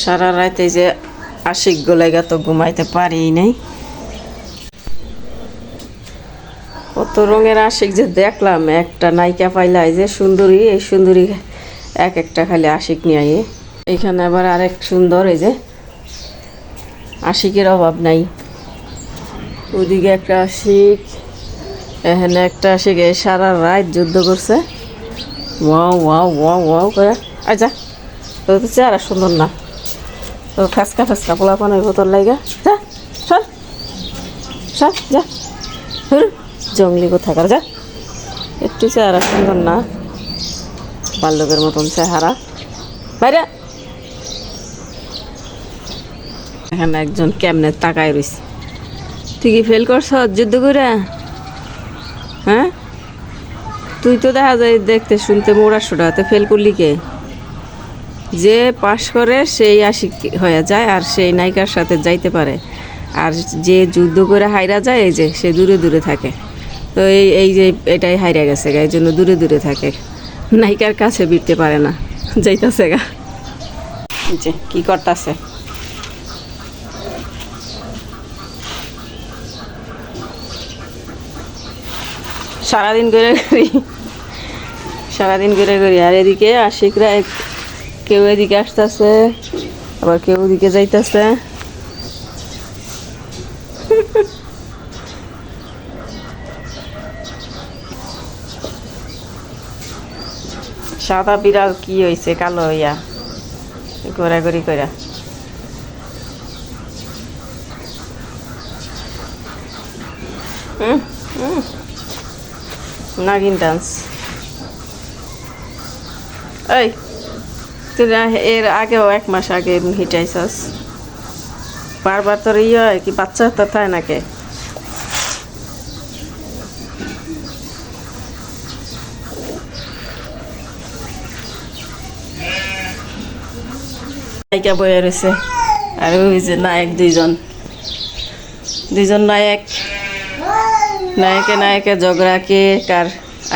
সারা রাতে যে আশিক গোলাইগা তো ঘুমাইতে পারি নাই। কত রঙের আশিক যে দেখলাম, একটা নায়িকা পাইলাই যে সুন্দরী, এই সুন্দরী এক একটা খালি আশিক নিয়ে। এখানে আবার আরেক সুন্দর এই যে আশিকের অভাব নাই। ওদিকে একটা আশিক, এখানে একটা আশিক, এই সারা রাত যুদ্ধ করছে। ওয়াও ওয়াও ওয়াও ওয়াও করে। আচ্ছা তো তো চেহারা সুন্দর না। তো ফেসকা ফেসকা পোলা পানের বোতল লাগা। যা, সর। সর, যা। হুরু, জঙ্গলি কোথাকার, যা। একটু চেহারা সুন্দর না। বাল্যকের মতন চেহারা। বাইরে। এখানে একজন কেমনে তাকায় রয়েছে তুই কি ফেল করছ? যুদ্ধ করে? হ্যাঁ? তুই তো দেখা যায় দেখতে, শুনতে মোড়া সোটাতে ফেল করলি কে? যে পাশ করে সেই আশিক হয়ে যায় আর সেই নায়িকার সাথে যাইতে পারে। আর যে যুদ্ধ করে হাইরা যায়, এই যে সে দূরে দূরে থাকে। তো এই এই যে এটাই হাইরা গেছে গা, এই জন্য দূরে দূরে থাকে। নায়িকার কাছে বিরতে পারে না, যাইতাছে গা। যে কি করতাছে? সারাদিন করে করি সারাদিন ঘুরে করি আর এদিকে আশিকরা কেউ এদিকে আসতেছে, আবার কেউ ওদিকে যাইতেছে। সাদা বিড়াল কি হয়েছে কালো হইয়া, ঘোরাঘুরি করে নাগিন ডান্স। এই, তুই এর আগেও এক মাস আগে হিটাইছস। বারবার তোর ইয়ে হয় কি, বাচ্চা তো তাই নাকি নায়িকা বয়ে রয়েছে। আর ওই যে নায়ক দুইজন। দুইজন নায়ক। নায়কে নায়কে ঝগড়া কে কার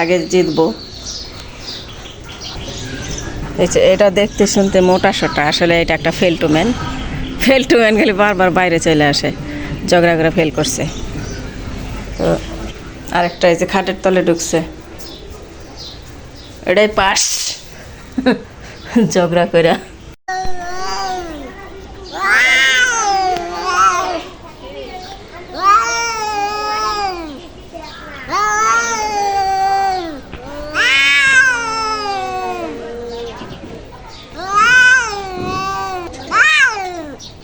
আগে জিতবো? এটা দেখতে শুনতে মোটা সোটা, আসলে এটা একটা ফেলটুম্যান ফেলটুম্যান গেলে বারবার বাইরে চলে আসে, ঝগড়া করে ফেল করছে। তো আরেকটা এই যে খাটের তলে ঢুকছে। এটাই পাশ ঝগড়া করে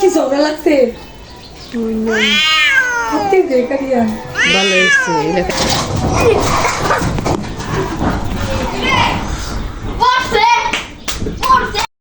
কি ঝগড়া লাগছে? ভালো